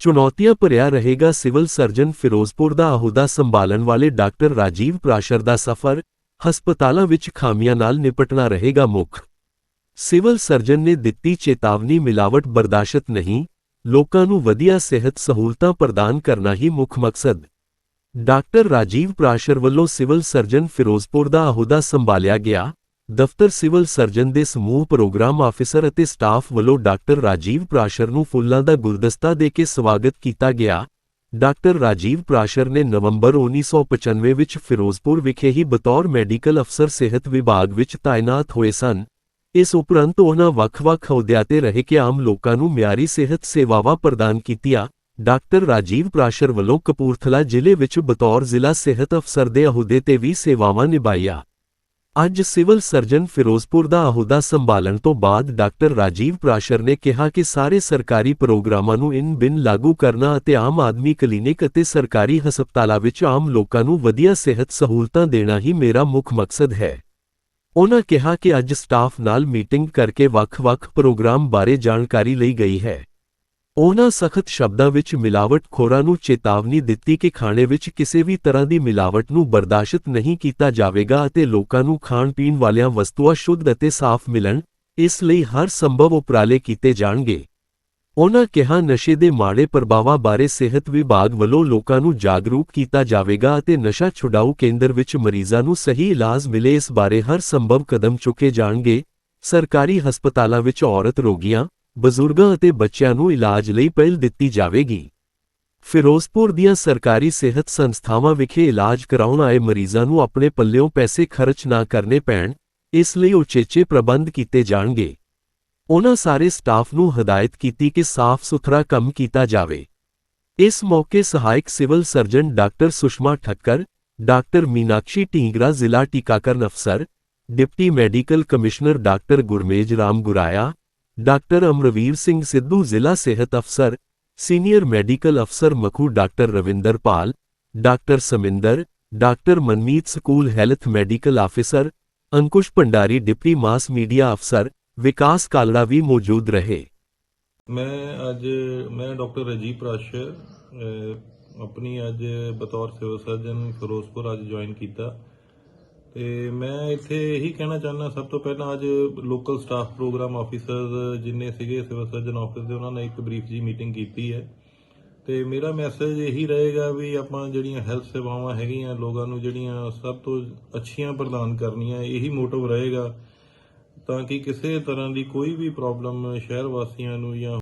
ਚੁਣੌਤੀਆਂ ਭਰਿਆ ਰਹੇਗਾ ਸਿਵਲ ਸਰਜਨ ਫਿਰੋਜ਼ਪੁਰ ਦਾ ਅਹੁਦਾ ਸੰਭਾਲਣ ਵਾਲੇ ਡਾਕਟਰ ਰਾਜੀਵ ਪ੍ਰਾਸ਼ਰ ਦਾ ਸਫ਼ਰ, ਹਸਪਤਾਲਾਂ ਵਿੱਚ ਖਾਮੀਆਂ ਨਾਲ ਨਿਪਟਣਾ ਰਹੇਗਾ ਮੁੱਖ। ਸਿਵਲ ਸਰਜਨ ਨੇ ਦਿੱਤੀ ਚੇਤਾਵਨੀ ਮਿਲਾਵਟ ਬਰਦਾਸ਼ਤ ਨਹੀਂ, ਲੋਕਾਂ ਨੂੰ ਵਧੀਆ ਸਿਹਤ ਸਹੂਲਤਾਂ ਪ੍ਰਦਾਨ ਕਰਨਾ ਹੀ ਮੁੱਖ ਮਕਸਦ। ਡਾਕਟਰ ਰਾਜੀਵ ਪ੍ਰਾਸ਼ਰ ਵੱਲੋਂ ਸਿਵਲ ਸਰਜਨ ਫਿਰੋਜ਼ਪੁਰ ਦਾ ਅਹੁਦਾ ਸੰਭਾਲਿਆ ਗਿਆ। ਦਫ਼ਤਰ ਸਿਵਲ ਸਰਜਨ ਦੇ ਸਮੂਹ ਪ੍ਰੋਗਰਾਮ ਆਫੀਸਰ ਅਤੇ ਸਟਾਫ ਵੱਲੋਂ ਡਾਕਟਰ ਰਾਜੀਵ ਪ੍ਰਾਸ਼ਰ ਨੂੰ ਫੁੱਲਾਂ ਦਾ ਗੁਲਦਸਤਾ ਦੇ ਕੇ ਸਵਾਗਤ ਕੀਤਾ ਗਿਆ। ਡਾਕਟਰ ਰਾਜੀਵ ਪ੍ਰਾਸ਼ਰ ਨੇ ਨਵੰਬਰ 1995 ਵਿੱਚ ਫਿਰੋਜ਼ਪੁਰ ਵਿਖੇ ਹੀ ਬਤੌਰ ਮੈਡੀਕਲ ਅਫਸਰ ਸਿਹਤ ਵਿਭਾਗ ਵਿੱਚ ਤਾਇਨਾਤ ਹੋਏ ਸਨ। ਇਸ ਉਪਰੰਤ ਉਹਨਾਂ ਵੱਖ-ਵੱਖ ਅਹੁਦਿਆਂ ਤੇ ਰਹਿ ਕੇ ਆਮ ਲੋਕਾਂ ਨੂੰ ਮਿਆਰੀ ਸਿਹਤ ਸੇਵਾਵਾਂ ਪ੍ਰਦਾਨ ਕੀਤੀਆਂ। ਡਾਕਟਰ ਰਾਜੀਵ ਪ੍ਰਾਸ਼ਰ ਵੱਲੋਂ ਕਪੂਰਥਲਾ ਜ਼ਿਲ੍ਹੇ ਵਿੱਚ ਬਤੌਰ ਜ਼ਿਲ੍ਹਾ ਸਿਹਤ ਅਫਸਰ ਦੇ ਅਹੁਦੇ ਤੇ ਵੀ ਸੇਵਾਵਾਂ ਨਿਭਾਈਆਂ। ਅੱਜ ਸਿਵਲ ਸਰਜਨ ਫਿਰੋਜ਼ਪੁਰ ਦਾ ਅਹੁਦਾ ਸੰਭਾਲਣ ਤੋਂ ਬਾਅਦ ਡਾਕਟਰ ਰਾਜੀਵ ਪ੍ਰਾਸ਼ਰ ਨੇ ਕਿਹਾ ਕਿ ਸਾਰੇ ਸਰਕਾਰੀ ਪ੍ਰੋਗਰਾਮਾਂ ਨੂੰ ਇਨ ਬਿਨ ਲਾਗੂ ਕਰਨਾ ਅਤੇ ਆਮ ਆਦਮੀ ਕਲੀਨਿਕ ਅਤੇ ਸਰਕਾਰੀ ਹਸਪਤਾਲਾਂ ਵਿੱਚ ਆਮ ਲੋਕਾਂ ਨੂੰ ਵਧੀਆ ਸਿਹਤ ਸਹੂਲਤਾਂ ਦੇਣਾ ਹੀ ਮੇਰਾ ਮੁੱਖ ਮਕਸਦ ਹੈ। ਉਨ੍ਹਾਂ ਕਿਹਾ ਕਿ ਅੱਜ ਸਟਾਫ ਨਾਲ ਮੀਟਿੰਗ ਕਰਕੇ ਵੱਖ-ਵੱਖ ਪ੍ਰੋਗਰਾਮ ਬਾਰੇ ਜਾਣਕਾਰੀ ਲਈ ਗਈ ਹੈ। ਉਹਨਾਂ ਸਖਤ ਸ਼ਬਦਾਂ ਵਿੱਚ ਮਿਲਾਵਟ ਖੋਰਾਂ ਨੂੰ ਚੇਤਾਵਨੀ ਦਿੱਤੀ ਕਿ ਖਾਣੇ ਵਿੱਚ ਕਿਸੇ ਵੀ ਤਰ੍ਹਾਂ ਦੀ ਮਿਲਾਵਟ ਨੂੰ ਬਰਦਾਸ਼ਤ ਨਹੀਂ ਕੀਤਾ ਜਾਵੇਗਾ ਅਤੇ ਲੋਕਾਂ ਨੂੰ ਖਾਣ-ਪੀਣ ਵਾਲੀਆਂ ਵਸਤੂਆਂ ਸ਼ੁੱਧ ਅਤੇ ਸਾਫ਼ ਮਿਲਣ, ਇਸ ਲਈ ਹਰ ਸੰਭਵ ਉਪਰਾਲੇ ਕੀਤੇ ਜਾਣਗੇ। ਉਹਨਾਂ ਕਿਹਾ, ਨਸ਼ੇ ਦੇ ਮਾੜੇ ਪ੍ਰਭਾਵਾਂ ਬਾਰੇ ਸਿਹਤ ਵਿਭਾਗ ਵੱਲੋਂ ਲੋਕਾਂ ਨੂੰ ਜਾਗਰੂਕ ਕੀਤਾ ਜਾਵੇਗਾ ਅਤੇ ਨਸ਼ਾ ਛੁਡਾਊ ਕੇਂਦਰ ਵਿੱਚ ਮਰੀਜ਼ਾਂ ਨੂੰ ਸਹੀ ਇਲਾਜ ਮਿਲੇ ਇਸ ਬਾਰੇ ਹਰ ਸੰਭਵ ਕਦਮ ਚੁੱਕੇ ਜਾਣਗੇ। ਸਰਕਾਰੀ ਹਸਪਤਾਲਾਂ ਵਿੱਚ ਔਰਤ ਰੋਗੀਆਂ ਬਜ਼ੁਰਗਾਂ ਅਤੇ ਬੱਚਿਆਂ ਨੂੰ ਇਲਾਜ ਲਈ ਪਹਿਲ ਦਿੱਤੀ ਜਾਵੇਗੀ। ਫਿਰੋਜ਼ਪੁਰ ਦੀਆਂ ਸਰਕਾਰੀ ਸਿਹਤ ਸੰਸਥਾਵਾਂ ਵਿਖੇ ਇਲਾਜ ਕਰਾਉਣ ਆਏ ਮਰੀਜ਼ਾਂ ਨੂੰ ਆਪਣੇ ਪੱਲਿਓਂ ਪੈਸੇ ਖਰਚ ਨਾ ਕਰਨੇ ਪੈਣ, ਇਸ ਲਈ ਉਚੇਚੇ ਪ੍ਰਬੰਧ ਕੀਤੇ ਜਾਣਗੇ। ਉਨ੍ਹਾਂ ਸਾਰੇ ਸਟਾਫ ਨੂੰ ਹਦਾਇਤ ਕੀਤੀ ਕਿ ਸਾਫ਼ ਸੁਥਰਾ ਕੰਮ ਕੀਤਾ ਜਾਵੇ। ਇਸ ਮੌਕੇ ਸਹਾਇਕ civil surgeon doctor Sushma Thakkar, doctor Meenakshi Dhingra ਜ਼ਿਲ੍ਹਾ ਟੀਕਾਕਰਨ ਅਫਸਰ, deputy medical commissioner doctor Gurmej Ram Guraya doctor Amarveer Singh Sidhu ਜ਼ਿਲ੍ਹਾ ਸਿਹਤ ਅਫਸਰ, ਸੀਨੀਅਰ ਮੈਡੀਕਲ ਅਫਸਰ Makhu doctor Ravinder doctor Saminder, doctor Manmeet school health medical officer, Ankush Bhandari deputy mass media ਅਫਸਰ, ਵਿਕਾਸ ਕਾਲੜਾ ਵੀ ਮੌਜੂਦ ਰਹੇ। ਮੈਂ ਅੱਜ, ਮੈਂ ਡਾਕਟਰ ਰਜੀਵ ਪ੍ਰਾਸ਼ਰ ਆਪਣੀ ਅੱਜ ਬਤੌਰ ਸਿਵਲ ਸਰਜਨ ਫਿਰੋਜ਼ਪੁਰ ਅੱਜ ਜੁਆਇਨ ਕੀਤਾ। ਤੇ ਮੈਂ ਇੱਥੇ ਇਹੀ ਕਹਿਣਾ ਚਾਹੁੰਦਾ, ਸਭ ਤੋਂ ਪਹਿਲਾਂ ਅੱਜ ਲੋਕਲ ਸਟਾਫ ਪ੍ਰੋਗਰਾਮ ਆਫੀਸਰ ਜਿੰਨੇ ਸੀਗੇ ਸਿਵਲ ਸਰਜਨ ਆਫਿਸ ਦੇ, ਉਹਨਾਂ ਨੇ ਇੱਕ ਬਰੀਫ ਜੀ ਮੀਟਿੰਗ ਕੀਤੀ ਹੈ। ਤੇ ਮੇਰਾ ਮੈਸੇਜ ਇਹੀ ਰਹੇਗਾ ਵੀ ਆਪਾਂ ਜਿਹੜੀਆਂ ਹੈਲਥ ਸੇਵਾਵਾਂ ਹੈਗੀਆਂ, ਲੋਕਾਂ ਨੂੰ ਜਿਹੜੀਆਂ ਸਭ ਤੋਂ ਅੱਛੀਆਂ ਪ੍ਰਦਾਨ ਕਰਨੀਆਂ, ਇਹੀ ਮੋਟਿਵ ਰਹੇਗਾ ਤਾਂ ਕਿ ਕਿਸੇ ਤਰ੍ਹਾਂ ਦੀ ਕੋਈ ਵੀ ਪ੍ਰੋਬਲਮ ਸ਼ਹਿਰ ਵਾਸੀਆਂ ਨੂੰ ਜਾਂ